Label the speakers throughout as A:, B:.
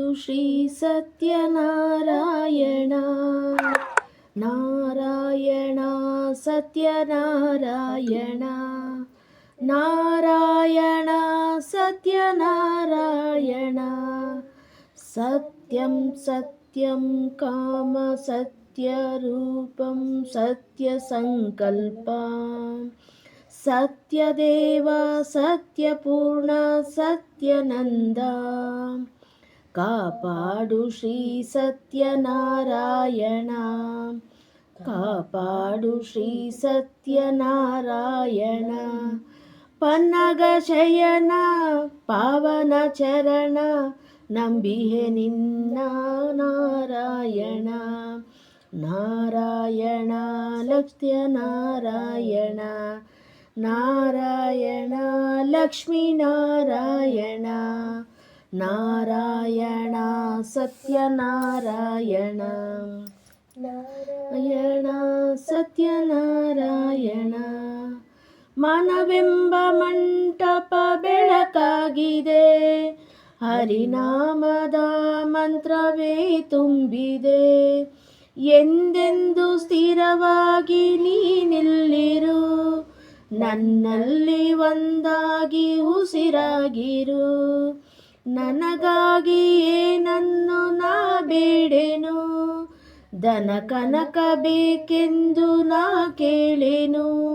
A: నాడు శ్రీ సత్యనారాయణ. నారాయణ సత్యనారాయణ. నారాయణ సత్యనారాయణ. సత్యం సత్యం కామ సత్యరూపం సత్యసంకల్ప. సత్యదేవ సత్యపూర్ణ సత్యనంద. ಕಾಪಾಡು ಶ್ರೀ ಸತ್ಯನಾರಾಯಣ ಕಾಪಾಡು ಶ್ರೀ ಸತ್ಯನಾರಾಯಣ ಪನ್ನಗ ಶಯನ ಪಾವನ ಚರಣ ನಂಬಿಹೆ ನಿನ್ನ ನಾರಾಯಣ ನಾರಾಯಣ ಲಕ್ಷ್ಯ ನಾರಾಯಣ ನಾರಾಯಣ ಲಕ್ಷ್ಮೀನಾರಾಯಣ ನಾರಾಯಣ ಸತ್ಯನಾರಾಯಣ. ನಾರಾಯಣ, ಸತ್ಯನಾರಾಯಣ. ಮನವೆಂಬ ಮಂಟಪ ಬೆಳಕಾಗಿದೆ. ಹರಿನಾಮದ ಮಂತ್ರವೇ ತುಂಬಿದೆ. ಎಂದೆಂದು ಸ್ಥಿರವಾಗಿ ನೀನಿಲ್ಲಿರು ನನ್ನಲ್ಲಿ ಒಂದಾಗಿ ಉಸಿರಾಗಿರು. ನನಗಾಗಿ ಏನನ್ನು ನಾ ಬೇಡೆನು? ದನ ಕನಕ ಬೇಕೆಂದು ನಾ ಕೇಳೆನು?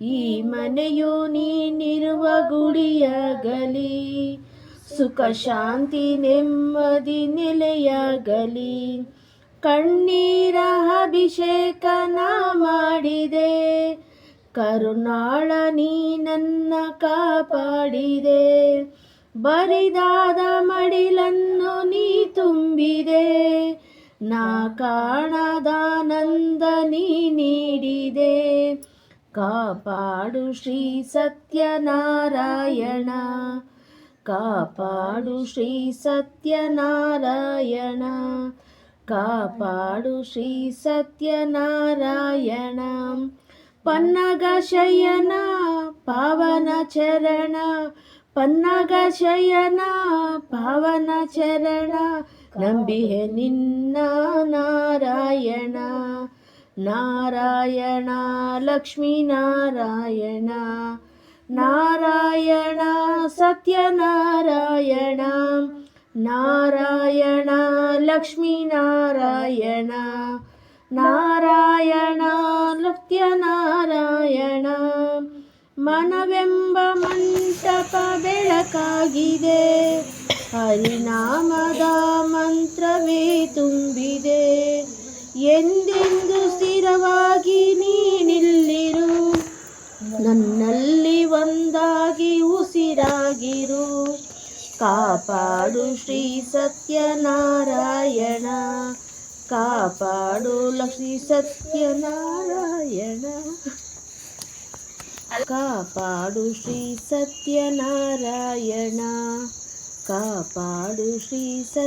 A: ಈ ಮನೆಯು ನೀನಿರುವ ಗುಡಿಯಾಗಲಿ, ಸುಖ, ಶಾಂತಿ, ನೆಮ್ಮದಿ ನೆಲೆಯಾಗಲಿ. ಕಣ್ಣೀರ ನಾ ಮಾಡಿದೆ ಕರುಣಾಳ ನೀ ನನ್ನ ಕಾಪಾಡಿದೆ. ಬರಿದಾದ ಮಡಿಲನ್ನು ನೀ ತುಂಬಿದೆ. ನಾ ಕಾಣದಾನಂದ ನೀ ನೀಡಿದೆ. ಕಾಪಾಡು ಶ್ರೀ ಸತ್ಯನಾರಾಯಣ. ಕಾಪಾಡು ಶ್ರೀ ಸತ್ಯನಾರಾಯಣ. ಕಾಪಾಡು ಶ್ರೀ ಸತ್ಯನಾರಾಯಣ. ಪನ್ನಗ ಶಯನ, ಪಾವನ ಚರಣ ಪನ್ನಗ ಶಯನ ಪಾವನ ಚರಣ ನಂಬಿಹೆ ನಿನ್ನ ನಾರಾಯಣ ನಾರಾಯಣ ಲಕ್ಷ್ಮೀನಾರಾಯಣ ನಾರಾಯಣ ಸತ್ಯನಾರಾಯಣ ನಾರಾಯಣ ಲಕ್ಷ್ಮೀನಾರಾಯಣ ನಾರಾಯಣ ಸತ್ಯನಾರಾಯಣ ಮನವೆಂಬ ಮಂಟಪ ಬೆಳಕಾಗಿದೆ. ಹರಿನಾಮದ ಮಂತ್ರವೇ ತುಂಬಿದೆ. ಎಂದೆಂದು ಸ್ಥಿರವಾಗಿ ನೀನಿಲ್ಲಿರು ನನ್ನಲ್ಲಿ ಒಂದಾಗಿ ಉಸಿರಾಗಿರು. ಕಾಪಾಡು ಶ್ರೀ ಸತ್ಯನಾರಾಯಣ. ಕಾಪಾಡು ಲಕ್ಷ್ಮೀ ಸತ್ಯನಾರಾಯಣ. కాపాడు శ్రీ సత్యనారాయణ. కాపాడు శ్రీ సత్య